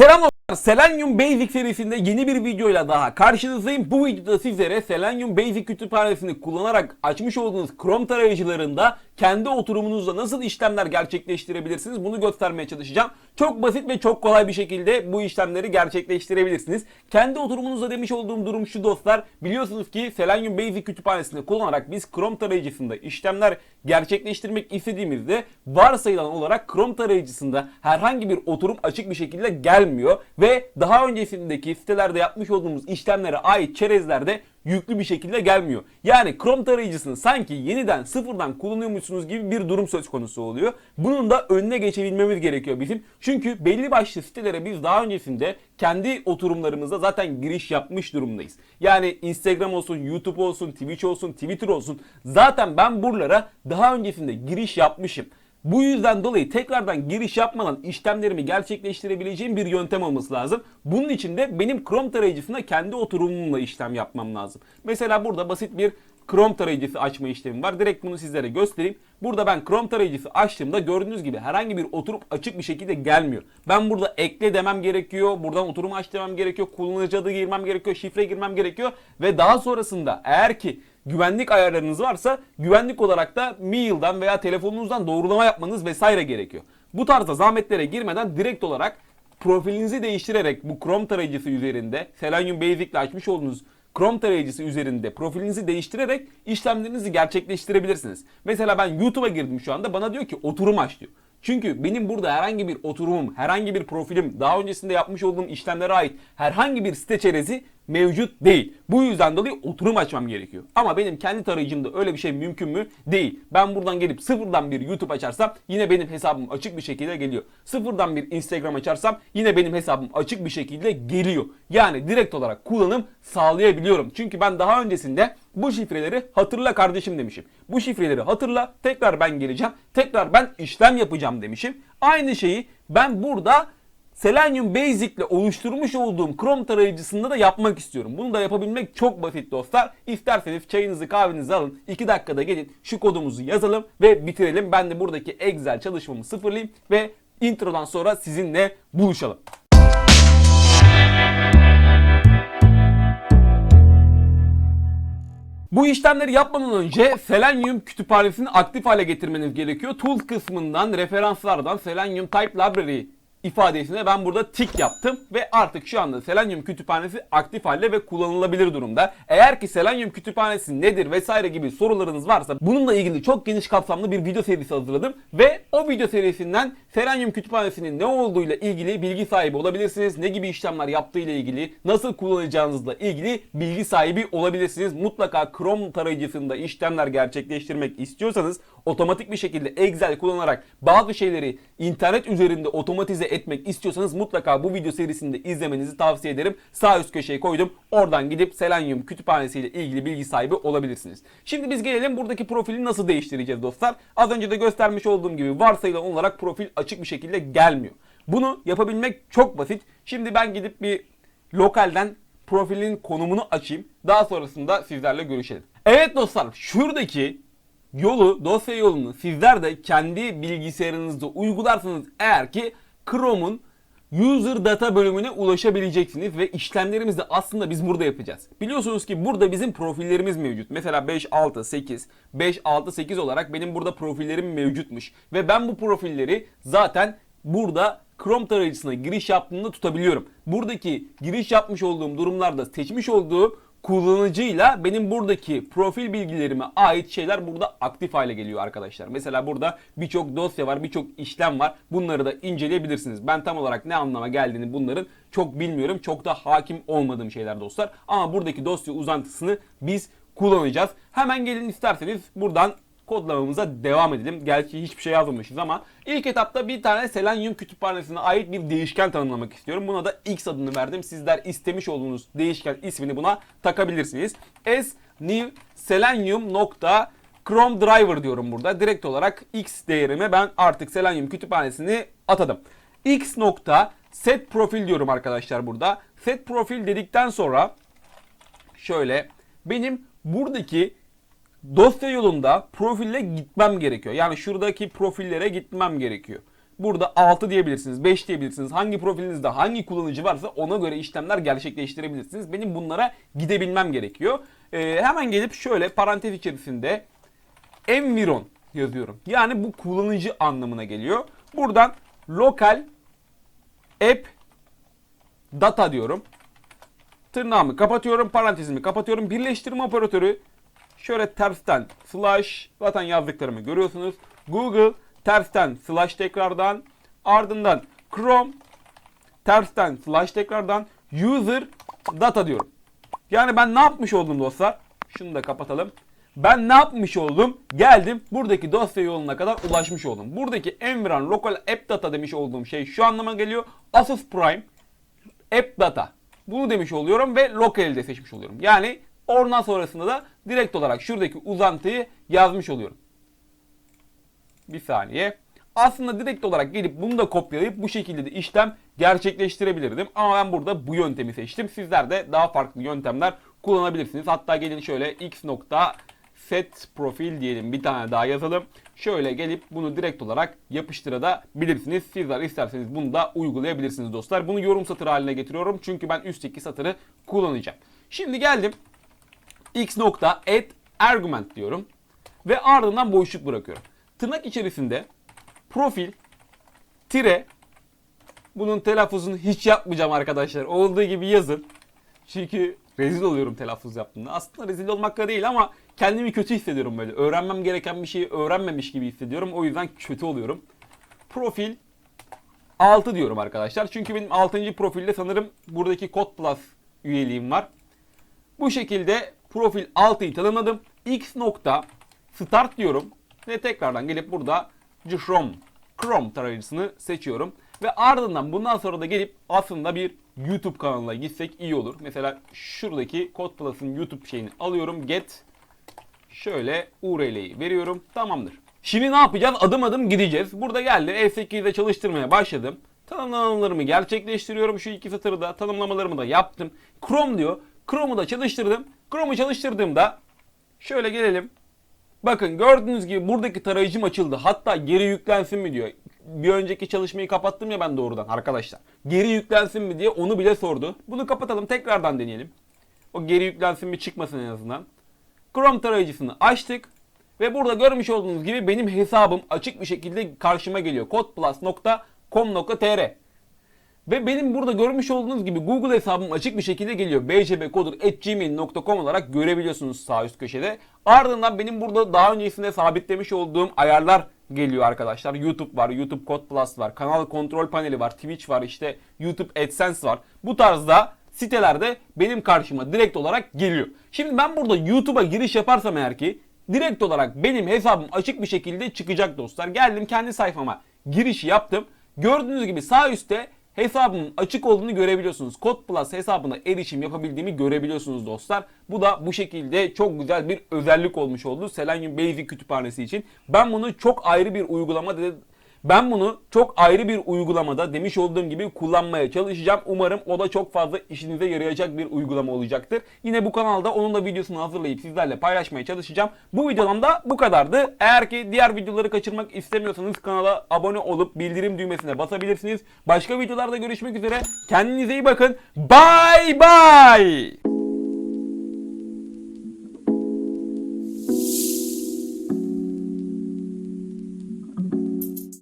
Selam Selenium Basic serisinde yeni bir videoyla daha karşınızdayım. Bu videoda sizlere Selenium Basic kütüphanesini kullanarak açmış olduğunuz Chrome tarayıcılarında kendi oturumunuzda nasıl işlemler gerçekleştirebilirsiniz bunu göstermeye çalışacağım. Çok basit ve çok kolay bir şekilde bu işlemleri gerçekleştirebilirsiniz. Kendi oturumunuzda demiş olduğum durum şu dostlar. Biliyorsunuz ki Selenium Basic kütüphanesini kullanarak biz Chrome tarayıcısında işlemler gerçekleştirmek istediğimizde varsayılan olarak Chrome tarayıcısında herhangi bir oturum açık bir şekilde gelmiyor ve daha öncesindeki sitelerde yapmış olduğumuz işlemlere ait çerezler de yüklü bir şekilde gelmiyor. Yani Chrome tarayıcısını sanki yeniden sıfırdan kullanıyormuşsunuz gibi bir durum söz konusu oluyor. Bunun da önüne geçebilmemiz gerekiyor bizim. Çünkü belli başlı sitelere biz daha öncesinde kendi oturumlarımızda zaten giriş yapmış durumdayız. Yani Instagram olsun, YouTube olsun, Twitch olsun, Twitter olsun. Zaten ben buralara daha öncesinde giriş yapmışım. Bu yüzden dolayı tekrardan giriş yapmadan işlemlerimi gerçekleştirebileceğim bir yöntem olması lazım. Bunun için de benim Chrome tarayıcısında kendi oturumumla işlem yapmam lazım. Mesela burada basit bir Chrome tarayıcısı açma işlemi var. Direkt bunu sizlere göstereyim. Burada ben Chrome tarayıcısı açtığımda gördüğünüz gibi herhangi bir oturum açık bir şekilde gelmiyor. Ben burada ekle demem gerekiyor. Buradan oturum aç demem gerekiyor. Kullanıcı adı girmem gerekiyor. Şifre girmem gerekiyor. Ve daha sonrasında eğer ki güvenlik ayarlarınız varsa güvenlik olarak da mailden veya telefonunuzdan doğrulama yapmanız vesaire gerekiyor. Bu tarzda zahmetlere girmeden direkt olarak profilinizi değiştirerek bu Chrome tarayıcısı üzerinde Selenium Basic ile açmış olduğunuz Chrome tarayıcısı üzerinde profilinizi değiştirerek işlemlerinizi gerçekleştirebilirsiniz. Mesela ben YouTube'a girdim şu anda bana diyor ki oturum aç diyor. Çünkü benim burada herhangi bir oturumum, herhangi bir profilim, daha öncesinde yapmış olduğum işlemlere ait herhangi bir site çerezi mevcut değil. Bu yüzden dolayı oturum açmam gerekiyor. Ama benim kendi tarayıcımda öyle bir şey mümkün mü? Değil. Ben buradan gelip sıfırdan bir YouTube açarsam yine benim hesabım açık bir şekilde geliyor. Sıfırdan bir Instagram açarsam yine benim hesabım açık bir şekilde geliyor. Yani direkt olarak kullanım sağlayabiliyorum. Çünkü ben daha öncesinde bu şifreleri hatırla kardeşim demişim. Bu şifreleri hatırla tekrar ben geleceğim. Tekrar ben işlem yapacağım demişim. Aynı şeyi ben burada Selenium Basic ile oluşturmuş olduğum Chrome tarayıcısında da yapmak istiyorum. Bunu da yapabilmek çok basit dostlar. İsterseniz çayınızı kahvenizi alın. 2 dakikada gelin şu kodumuzu yazalım ve bitirelim. Ben de buradaki Excel çalışmamı sıfırlayayım ve introdan sonra sizinle buluşalım. Bu işlemleri yapmadan önce Selenium kütüphanesini aktif hale getirmeniz gerekiyor. Tools kısmından referanslardan Selenium Type Library ifadesine ben burada tik yaptım ve artık şu anda Selenium kütüphanesi aktif halde ve kullanılabilir durumda. Eğer ki Selenium kütüphanesi nedir vesaire gibi sorularınız varsa bununla ilgili çok geniş kapsamlı bir video serisi hazırladım ve o video serisinden Selenium kütüphanesinin ne olduğuyla ilgili bilgi sahibi olabilirsiniz. Ne gibi işlemler yaptığıyla ilgili, nasıl kullanacağınızla ilgili bilgi sahibi olabilirsiniz. Mutlaka Chrome tarayıcısında işlemler gerçekleştirmek istiyorsanız otomatik bir şekilde Excel kullanarak bazı şeyleri internet üzerinde otomatize etmek istiyorsanız mutlaka bu video serisini de izlemenizi tavsiye ederim. Sağ üst köşeye koydum. Oradan gidip Selenium kütüphanesiyle ilgili bilgi sahibi olabilirsiniz. Şimdi biz gelelim buradaki profili nasıl değiştireceğiz dostlar. Az önce de göstermiş olduğum gibi varsayılan olarak profil açık bir şekilde gelmiyor. Bunu yapabilmek çok basit. Şimdi ben gidip bir lokalden profilin konumunu açayım. Daha sonrasında sizlerle görüşelim. Evet dostlar şuradaki yolu, dosya yolunu sizler de kendi bilgisayarınızda uygularsanız eğer ki Chrome'un User Data bölümüne ulaşabileceksiniz ve işlemlerimizi de aslında biz burada yapacağız. Biliyorsunuz ki burada bizim profillerimiz mevcut. Mesela 5, 6, 8, 5, 6, 8 olarak benim burada profillerim mevcutmuş. Ve ben bu profilleri zaten burada Chrome tarayıcısına giriş yaptığımda tutabiliyorum. Buradaki giriş yapmış olduğum durumlarda seçmiş olduğum kullanıcıyla benim buradaki profil bilgilerime ait şeyler burada aktif hale geliyor arkadaşlar. Mesela burada birçok dosya var, birçok işlem var. Bunları da inceleyebilirsiniz. Ben tam olarak ne anlama geldiğini bunların çok bilmiyorum. Çok da hakim olmadığım şeyler dostlar. Ama buradaki dosya uzantısını biz kullanacağız. Hemen gelin isterseniz buradan kodlamamıza devam edelim. Gerçi hiçbir şey yazmamışız ama ilk etapta bir tane Selenium kütüphanesine ait bir değişken tanımlamak istiyorum. Buna da X adını verdim. Sizler istemiş olduğunuz değişken ismini buna takabilirsiniz. S new selenium nokta Chrome driver diyorum burada. Direkt olarak X değerime ben artık Selenium kütüphanesini atadım. X nokta set profil diyorum arkadaşlar burada. Set profil dedikten sonra şöyle benim buradaki dosya yolunda profille gitmem gerekiyor. Yani şuradaki profillere gitmem gerekiyor. burada 6 diyebilirsiniz, 5 diyebilirsiniz. Hangi profilinizde hangi kullanıcı varsa ona göre işlemler gerçekleştirebilirsiniz. Benim bunlara gidebilmem gerekiyor. Ee, hemen gelip şöyle parantez içerisinde Environ yazıyorum. Yani bu kullanıcı anlamına geliyor. Buradan lokal app data diyorum. Tırnağımı kapatıyorum, parantezimi kapatıyorum. Birleştirme operatörü şöyle tersten slash zaten yazdıklarımı görüyorsunuz. Google tersten slash tekrardan ardından Chrome tersten slash tekrardan user data diyorum. Yani ben ne yapmış oldum dostlar? Şunu da kapatalım. Ben ne yapmış oldum? Geldim buradaki dosya yoluna kadar ulaşmış oldum. Buradaki Environ Local App Data demiş olduğum şey şu anlama geliyor. Asus Prime App Data. Bunu demiş oluyorum ve local'i de seçmiş oluyorum. Yani oradan sonrasında da direkt olarak şuradaki uzantıyı yazmış oluyorum. Bir saniye. Aslında direkt olarak gelip bunu da kopyalayıp bu şekilde de işlem gerçekleştirebilirdim. Ama ben burada bu yöntemi seçtim. Sizler de daha farklı yöntemler kullanabilirsiniz. Hatta gelin şöyle x nokta set profil diyelim bir tane daha yazalım. Şöyle gelip bunu direkt olarak yapıştırabilirsiniz. Sizler isterseniz bunu da uygulayabilirsiniz dostlar. Bunu yorum satırı haline getiriyorum. Çünkü ben üstteki satırı kullanacağım. Şimdi geldim x nokta add argument diyorum. Ve ardından boşluk bırakıyorum. Tırnak içerisinde profil tire bunun telaffuzunu hiç yapmayacağım arkadaşlar. Olduğu gibi yazın. Çünkü rezil oluyorum telaffuz yaptığımda. Aslında rezil olmakla değil ama kendimi kötü hissediyorum böyle. Öğrenmem gereken bir şeyi öğrenmemiş gibi hissediyorum. O yüzden kötü oluyorum. Profil 6 diyorum arkadaşlar. Çünkü benim 6. profilde sanırım buradaki Code Plus üyeliğim var. Bu şekilde profil 6'yı tanımladım. X nokta start diyorum. Ve tekrardan gelip burada Chrome, Chrome tarayıcısını seçiyorum. Ve ardından bundan sonra da gelip aslında bir YouTube kanalına gitsek iyi olur. Mesela şuradaki Code YouTube şeyini alıyorum. Get şöyle URL'yi veriyorum. Tamamdır. Şimdi ne yapacağız? Adım adım gideceğiz. Burada geldi. F8'de çalıştırmaya başladım. Tanımlamalarımı gerçekleştiriyorum. Şu iki satırı da tanımlamalarımı da yaptım. Chrome diyor. Chrome'u da çalıştırdım. Chrome'u çalıştırdığımda şöyle gelelim. Bakın gördüğünüz gibi buradaki tarayıcım açıldı. Hatta geri yüklensin mi diyor. Bir önceki çalışmayı kapattım ya ben doğrudan arkadaşlar. Geri yüklensin mi diye onu bile sordu. Bunu kapatalım tekrardan deneyelim. O geri yüklensin mi çıkmasın en azından. Chrome tarayıcısını açtık. Ve burada görmüş olduğunuz gibi benim hesabım açık bir şekilde karşıma geliyor. codeplus.com.tr ve benim burada görmüş olduğunuz gibi Google hesabım açık bir şekilde geliyor. bcbkodur.gmail.com olarak görebiliyorsunuz sağ üst köşede. Ardından benim burada daha öncesinde sabitlemiş olduğum ayarlar geliyor arkadaşlar. YouTube var, YouTube Code Plus var, kanal kontrol paneli var, Twitch var, işte YouTube AdSense var. Bu tarzda sitelerde benim karşıma direkt olarak geliyor. Şimdi ben burada YouTube'a giriş yaparsam eğer ki direkt olarak benim hesabım açık bir şekilde çıkacak dostlar. Geldim kendi sayfama giriş yaptım. Gördüğünüz gibi sağ üstte hesabımın açık olduğunu görebiliyorsunuz. Code Plus hesabına erişim yapabildiğimi görebiliyorsunuz dostlar. Bu da bu şekilde çok güzel bir özellik olmuş oldu Selenium Basic kütüphanesi için. Ben bunu çok ayrı bir uygulama ben bunu çok ayrı bir uygulamada demiş olduğum gibi kullanmaya çalışacağım. Umarım o da çok fazla işinize yarayacak bir uygulama olacaktır. Yine bu kanalda onun da videosunu hazırlayıp sizlerle paylaşmaya çalışacağım. Bu videodan da bu kadardı. Eğer ki diğer videoları kaçırmak istemiyorsanız kanala abone olup bildirim düğmesine basabilirsiniz. Başka videolarda görüşmek üzere. Kendinize iyi bakın. Bye bye.